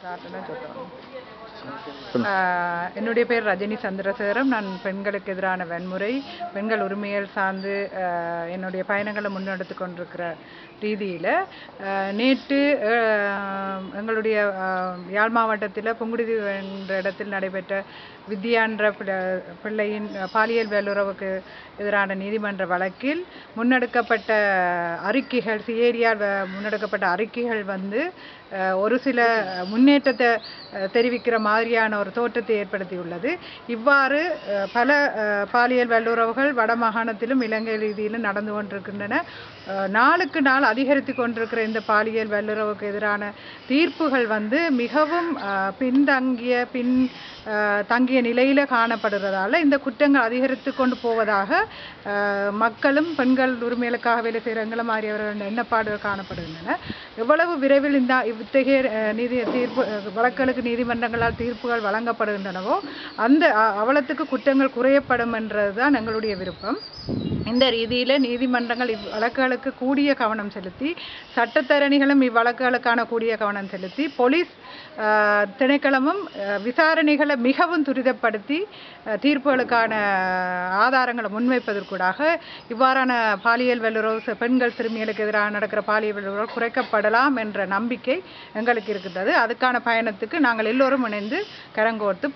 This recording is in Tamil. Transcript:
ஸ்டார்ட்னா சொல்கிறோம் என்னுடைய பேர் ரஜினி சந்திரசேகரம். நான் பெண்களுக்கு எதிரான வன்முறை பெண்கள் உரிமையல் சார்ந்து ஆஹ், என்னுடைய பயணங்களை முன்னெடுத்து கொண்டிருக்கிற ரீதியில் நேற்று எங்களுடைய யாழ் மாவட்டத்தில் புங்குடுதி என்ற இடத்தில் நடைபெற்ற வித்யான்ற பிள்ளையின் பாலியல் வல்லுறவுக்கு எதிரான நீதிமன்ற வழக்கில் முன்னெடுக்கப்பட்ட அறிக்கைகள் சிஏரியால் முன்னெடுக்கப்பட்ட அறிக்கைகள் வந்து ஒரு சில முன்னேற்றத்தை தெரிவிக்கிற மாதிரியான ஒரு தோற்றத்தை ஏற்படுத்தியுள்ளது. இவ்வாறு பல பாலியல் வல்லுறவுகள் வடமாகாணத்திலும் இலங்கை ரீதியிலும் நடந்து கொண்டிருக்கின்றன. நாளுக்கு நாள் அதிகரித்து கொண்டிருக்கிற இந்த பாலியல் வல்லுறவுக்கு எதிரான தீர்ப்பு தீர்ப்புகள் வந்து மிகவும் பின்தங்கிய பின் தங்கிய நிலையில் காணப்படுறதால இந்த குற்றங்கள் அதிகரித்து கொண்டு போவதாக மக்களும் பெண்கள் உரிமைகளுக்காக வேலை செய்கிறவங்கள மாறியவர்கள் எண்ணப்பாடுகள் காணப்படுகின்றன. எவ்வளவு விரைவில் இந்த இத்தகைய நீதி தீர்ப்பு வழக்குகளுக்கு நீதிமன்றங்களால் தீர்ப்புகள் வழங்கப்படுகின்றனவோ அந்த அவலத்துக்கு குற்றங்கள் குறையப்படும் என்றதுதான் எங்களுடைய விருப்பம். இந்த ரீதியில் நீதிமன்றங்கள் இவ்வழக்குகளுக்கு கூடிய கவனம் செலுத்தி சட்டத்தரணிகளும் இவ்வழக்குகளுக்கான கூடிய கவனம் செலுத்தி போலீஸ் திணைக்களமும் விசாரணைகளை மிகவும் துரிதப்படுத்தி தீர்ப்புகளுக்கான ஆதாரங்களை முன்வைப்பதற்கூடாக இவ்வாறான பாலியல் வல்லுறவு பெண்கள் சிறுமிகளுக்கு எதிராக நடக்கிற பாலியல் வல்லுறவு குறைக்கப்படலாம் என்ற நம்பிக்கை எங்களுக்கு இருக்கிறது அதுக்கான பயணத்துக்கு நாங்கள் எல்லோரும் இணைந்து கரங்கோர்த்து